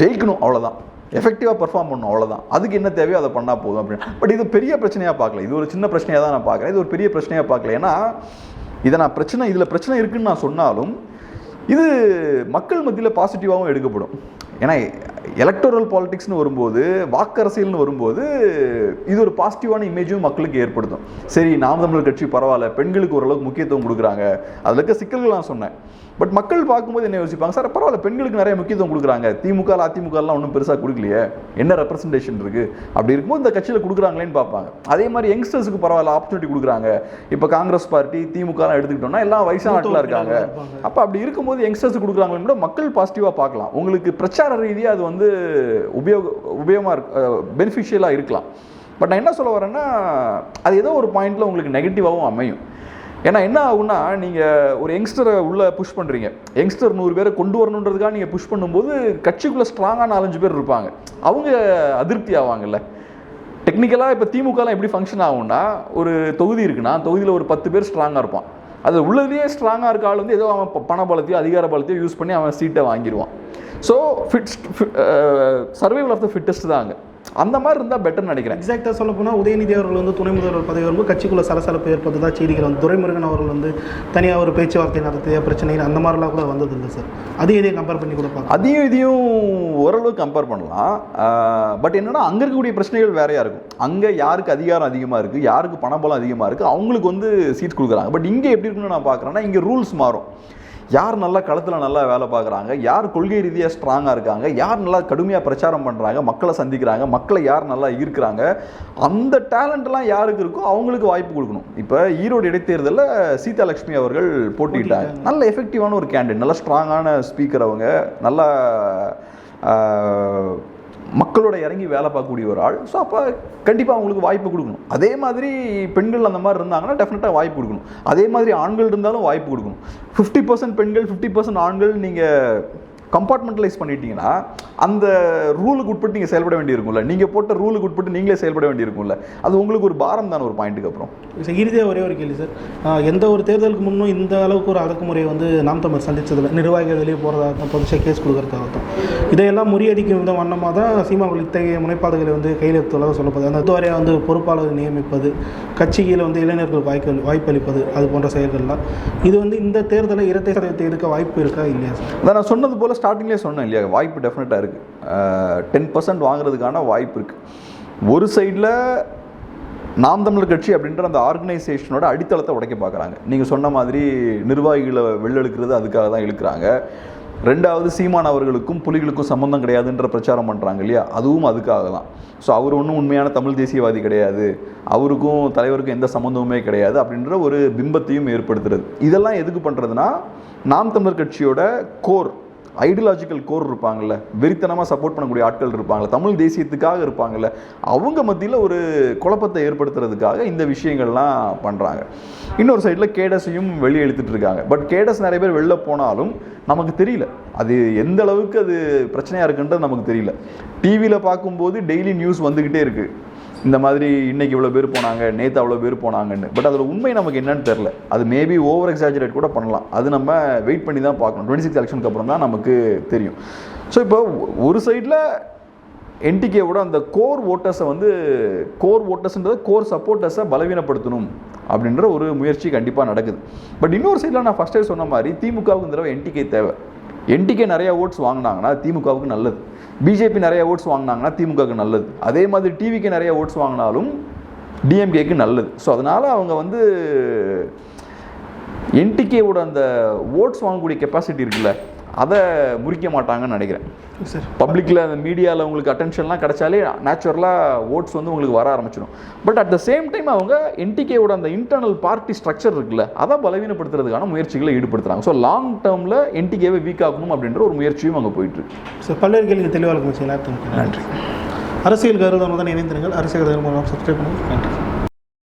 ஜெயிக்கணும் அவ்வளவுதான். எஃபெக்டிவாக பர்ஃபார்ம் பண்ணும் அவ்வளோதான் அதுக்கு என்ன தேவையோ அதை பண்ணால் போதும் அப்படின்னு. பட் இது பெரிய பிரச்சனையாக பார்க்கல. இது ஒரு சின்ன பிரச்சனையாக தான் நான் பார்க்குறேன். இது ஒரு பெரிய பிரச்சனையாக பார்க்கல. ஏன்னா இதை நான் பிரச்சனை இதில் பிரச்சனை இருக்குதுன்னு நான் சொன்னாலும் இது மக்கள் மத்தியில் பாசிட்டிவாகவும் எடுக்கப்படும். ஏன்னா எலக்டோரல் பாலிடிக்ஸ்னு வரும்போது வாக்கரசியல்னு வரும்போது இது ஒரு பாசிட்டிவான இமேஜும் மக்களுக்கு ஏற்படுத்தும். சரி நாம் தமிழர் கட்சி பரவாயில்ல. பெண்களுக்கு ஓரளவுக்கு முக்கியத்துவம் கொடுக்குறாங்க. அதில் இருக்க சிக்கல்கள் நான் சொன்னேன். பட் மக்கள் பார்க்கும்போது என்ன யோசிப்பாங்க? சார் பரவாயில்ல பெண்களுக்கு நிறைய முக்கியத்துவம் கொடுக்குறாங்க. திமுக அதிமுகலாம் ஒன்றும் பெருசாக கொடுக்கலையே. என்ன ரெப்ரசன்டேஷன் இருக்கு? அப்படி இருக்கும்போது இந்த கட்சியில் கொடுக்குறாங்களேன்னு பார்ப்பாங்க. அதே மாதிரி யங்ஸ்டர்ஸுக்கு பரவாயில்ல ஆப்பர்ச்சுனிட்டி கொடுக்குறாங்க. இப்போ காங்கிரஸ் பார்ட்டி திமுகலாம் எடுத்துக்கிட்டோம்னா எல்லாம் வயசான ஆட்களாக இருக்காங்க. அப்போ அப்படி இருக்கும்போது யங்ஸ்டர்ஸ் கொடுக்குறாங்களேன்னு கூட மக்கள் பாசிட்டிவாக பார்க்கலாம். உங்களுக்கு பிரச்சார ரீதியாக அது வந்து உபயோக உபயோகமாக இருக்கு பெனிஃபிஷியலாக இருக்கலாம். பட் நான் என்ன சொல்ல வரேன்னா அது ஏதோ ஒரு பாயிண்ட்ல உங்களுக்கு நெகட்டிவாகவும் அமையும். ஏன்னா என்ன ஆகும்னா நீங்கள் ஒரு யங்ஸ்டரை உள்ளே புஷ் பண்ணுறீங்க யங்ஸ்டர் நூறு பேரை கொண்டு வரணுன்றதுக்காக நீங்கள் புஷ் பண்ணும்போது கட்சிக்குள்ளே ஸ்ட்ராங்காக நாலஞ்சு பேர் இருப்பாங்க. அவங்க அதிருப்தி ஆவாங்கல்ல. டெக்னிக்கலாக இப்போ திமுகலாம் எப்படி ஃபங்க்ஷன் ஆகும்னா ஒரு தொகுதி இருக்குன்னா தொகுதியில் ஒரு பத்து பேர் ஸ்ட்ராங்காக இருப்பான். அது உள்ளதுலேயே ஸ்ட்ராங்காக இருக்க ஆள் வந்து ஏதோ அவன் பண பலத்தையோ அதிகார பலத்தையோ யூஸ் பண்ணி அவன் சீட்டை வாங்கிடுவான். So fit survival of the fittest தான் அங்கே. அந்த மாதிரி இருந்தால் பெட்டர்னு நினைக்கிறேன். எக்ஸாக்டாக சொல்ல போனால் உதயநிதி அவர்கள் வந்து துணை முதல்வர் பதவி வரும்போது கட்சிக்குள்ள சலசலப்பு ஏற்பட்டதா செய்திகள் வந்து துரைமுருகன் அவர்கள் வந்து தனியாக ஒரு பேச்சுவார்த்தை நடத்திய பிரச்சனைகள் அந்த மாதிரிலாம் கூட வந்தது இல்லை சார். அதையும் இதையும் கம்பேர் பண்ணி கூட பார்க்கலாம். அதையும் இதையும் ஓரளவு கம்பேர் பண்ணலாம். பட் என்னன்னா அங்கே இருக்கக்கூடிய பிரச்சனைகள் வேறையா இருக்கும். அங்கே யாருக்கு அதிகாரம் அதிகமாக இருக்குது யாருக்கு பணபலம் அதிகமாக இருக்குது அவங்களுக்கு வந்து சீட் கொடுக்குறாங்க. பட் இங்கே எப்படி இருக்குன்னு நான் பார்க்குறேன்னா இங்கே ரூல்ஸ் மாறும். யார் நல்லா களத்தில் நல்லா வேலை பார்க்குறாங்க? யார் கொள்கை ரீதியாக ஸ்ட்ராங்காக இருக்காங்க? யார் நல்லா கடுமையாக பிரச்சாரம் பண்ணுறாங்க மக்களை சந்திக்கிறாங்க? மக்களை யார் நல்லா ஈர்க்கிறாங்க? அந்த டேலண்ட்லாம் யாருக்கு இருக்கோ அவங்களுக்கு வாய்ப்பு கொடுக்கணும். இப்போ ஈரோடு இடைத்தேர்தலில் சீதாலட்சுமி அவர்கள் போட்டியிட்டாங்க. நல்ல எஃபெக்டிவான ஒரு கேண்டிடேட் நல்ல ஸ்ட்ராங்கான ஸ்பீக்கர் அவங்க நல்லா மக்களோட இறங்கி வேலை பார்க்கக்கூடிய ஒரு ஆள். ஸோ அப்போ கண்டிப்பாக அவங்களுக்கு வாய்ப்பு கொடுக்கணும். அதே மாதிரி பெண்கள் அந்த மாதிரி இருந்தாங்கன்னா டெஃபினட்டாக வாய்ப்பு கொடுக்கணும். அதே மாதிரி ஆண்கள் இருந்தாலும் வாய்ப்பு கொடுக்கணும். ஃபிஃப்டி பர்சன்ட் பெண்கள் ஃபிஃப்டி பர்சன்ட் ஆண்கள் நீங்கள் கம்பார்ட்மெண்டலைஸ் பண்ணிட்டீங்கன்னா அந்த ரூலுக்கு உட்பட்டு நீங்கள் செயல்பட வேண்டியிருக்கும்ல. நீங்கள் போட்ட ரூலுக்கு உட்பட்டு நீங்களே செயல்பட வேண்டியிருக்கும்ல. அது உங்களுக்கு ஒரு பாரம் தானே ஒரு பாயிண்ட்டுக்கு அப்புறம். சார் இறுதியாக ஒரே ஒரு கேள்வி சார். எந்த ஒரு தேர்தலுக்கு முன்னும் இந்த அளவுக்கு ஒரு அடக்குமுறையை வந்து நாம் தமிழர் சந்திச்சதில்லை. நிர்வாகிகள் வெளியே போகிறதாகட்டும் பொதுச்சா கேஸ் கொடுக்கறதாகட்டும் இதையெல்லாம் முறியடிக்கும் வித வண்ணமாக தான் சீமான் இத்தகைய முனைப்பாடுகளை வந்து கையில் எடுத்துள்ளதாக சொல்லப்படுது. அந்த துறையை வந்து பொறுப்பாளர் நியமிப்பது கட்சியில் வந்து இளைஞர்கள் வாய்ப்பு வாய்ப்பளிப்பது அது போன்ற செயல்கள்லாம். இது வந்து இந்த தேர்தலை இரட்டை சதவீதத்தை எடுக்க வாய்ப்பு இருக்கா இல்லையா சார்? நான் சொன்னது போல் ஸ்டார்டிங்லேயே சொன்னேன் இல்லையா வாய்ப்பு டெஃபினட்டாக இருக்குது டென் பர்சன்ட் வாங்குறதுக்கான வாய்ப்பு இருக்குது ஒரு சைடில் நாம் தமிழர் கட்சி அப்படின்ற அந்த ஆர்கனைசேஷனோட அடித்தளத்தை உடைக்க பார்க்குறாங்க. நீங்கள் சொன்ன மாதிரி நிர்வாகிகளை வெள்ளெழுக்கிறது அதுக்காக தான் இழுக்கிறாங்க. ரெண்டாவது சீமான் அவர்களுக்கும் புலிகளுக்கும் சம்மந்தம் கிடையாதுன்ற பிரச்சாரம் பண்ணுறாங்க இல்லையா அதுவும் அதுக்காக தான். ஸோ அவர் ஒன்றும் உண்மையான தமிழ் தேசியவாதி கிடையாது. அவருக்கும் தலைவருக்கும் எந்த சம்மந்தமுமே கிடையாது அப்படின்ற ஒரு பிம்பத்தையும் ஏற்படுத்துறது. இதெல்லாம் எதுக்கு பண்ணுறதுனா நாம் தமிழர் கட்சியோட கோர் ஐடியாலஜிக்கல் கோர் இருப்பாங்கல்ல வெறித்தனமாக சப்போர்ட் பண்ணக்கூடிய ஆட்கள் இருப்பாங்கல்ல தமிழ் தேசியத்துக்காக இருப்பாங்கல்ல அவங்க மத்தியில் ஒரு குழப்பத்தை ஏற்படுத்துறதுக்காக இந்த விஷயங்கள்லாம் பண்ணுறாங்க இன்னொரு சைடில் கேடஸையும் வெளியெழுத்துட்டு இருக்காங்க. பட் கேடஸ் நிறைய பேர் வெளில போனாலும் நமக்கு தெரியல. அது எந்த அளவுக்கு அது பிரச்சனையாக இருக்குன்றது நமக்கு தெரியல. டிவியில் பார்க்கும்போது டெய்லி நியூஸ் வந்துக்கிட்டே இருக்குது இந்த மாதிரி இன்னைக்கு இவ்வளோ பேர் போனாங்க நேற்று அவ்வளோ பேர் போனாங்கன்னு. பட் அதில் உண்மை நமக்கு என்னன்னு தெரில அது மேபி ஓவர் எக்ஸாஜரேட் கூட பண்ணலாம். அது நம்ம வெயிட் பண்ணி தான் பார்க்கணும். டுவெண்ட்டி சிக்ஸ் எலெக்ஷனுக்கு அப்புறம் தான் நமக்கு தெரியும். ஸோ இப்போ ஒரு சைடில் என்டிகேவோட அந்த கோர் ஓட்டர்ஸை வந்து கோர் ஓட்டர்ஸ்ன்றது கோர் சப்போர்ட்டர்ஸை பலவீனப்படுத்தணும் அப்படின்ற ஒரு முயற்சி கண்டிப்பாக நடக்குது. பட் இன்னொரு சைடில் நான் ஃபஸ்ட்டே சொன்ன மாதிரி திமுகவுக்கு இந்த தடவை என்டிகே தேவை. என்டிகே நிறையா ஓட்ஸ் வாங்கினாங்கன்னா திமுகவுக்கு நல்லது. பிஜேபி நிறைய ஓட்ஸ் வாங்கினாங்கன்னா திமுகவுக்கு நல்லது. அதே மாதிரி டிவிக்கு நிறைய ஓட்ஸ் வாங்கினாலும் டிஎம்கேக்கு நல்லது. ஸோ அதனால் அவங்க வந்து என்டிகேவோட அந்த ஓட்ஸ் வாங்கக்கூடிய கெப்பாசிட்டி இருக்குல்ல அதை முறிக்க மாட்டாங்கன்னு நினைக்கிறேன். சார். பப்ளிக்கில் அந்த மீடியாவில் உங்களுக்கு அட்டென்ஷன்லாம் கிடைச்சாலே நேச்சுரலாக ஓட்ஸ் வந்து உங்களுக்கு வர ஆரம்பிச்சிடும். But at the same time அவங்க என்டிகேவோட அந்த இன்டர்னல் பார்ட்டி ஸ்ட்ரக்சர் இருக்குல்ல அதை பலவீனப்படுத்துறதுக்கான முயற்சிகளை ஈடுபடுத்துறாங்க. ஸோ லாங் டேர்மில் என்டிகேவை வீக் ஆக்கணும் அப்படின்ற ஒரு முயற்சியும் அங்கே போயிட்டு இருக்கு. சார் பல்வேறு கேள்விக்கு தெளிவாக இருக்கும். சார் எல்லாத்துக்கும் நன்றி. அரசியல் கருதம் முதல் இணைந்திருங்கள். அரசியல் கருதம் சப்ஸ்கிரைப் பண்ணுங்கள். நன்றி.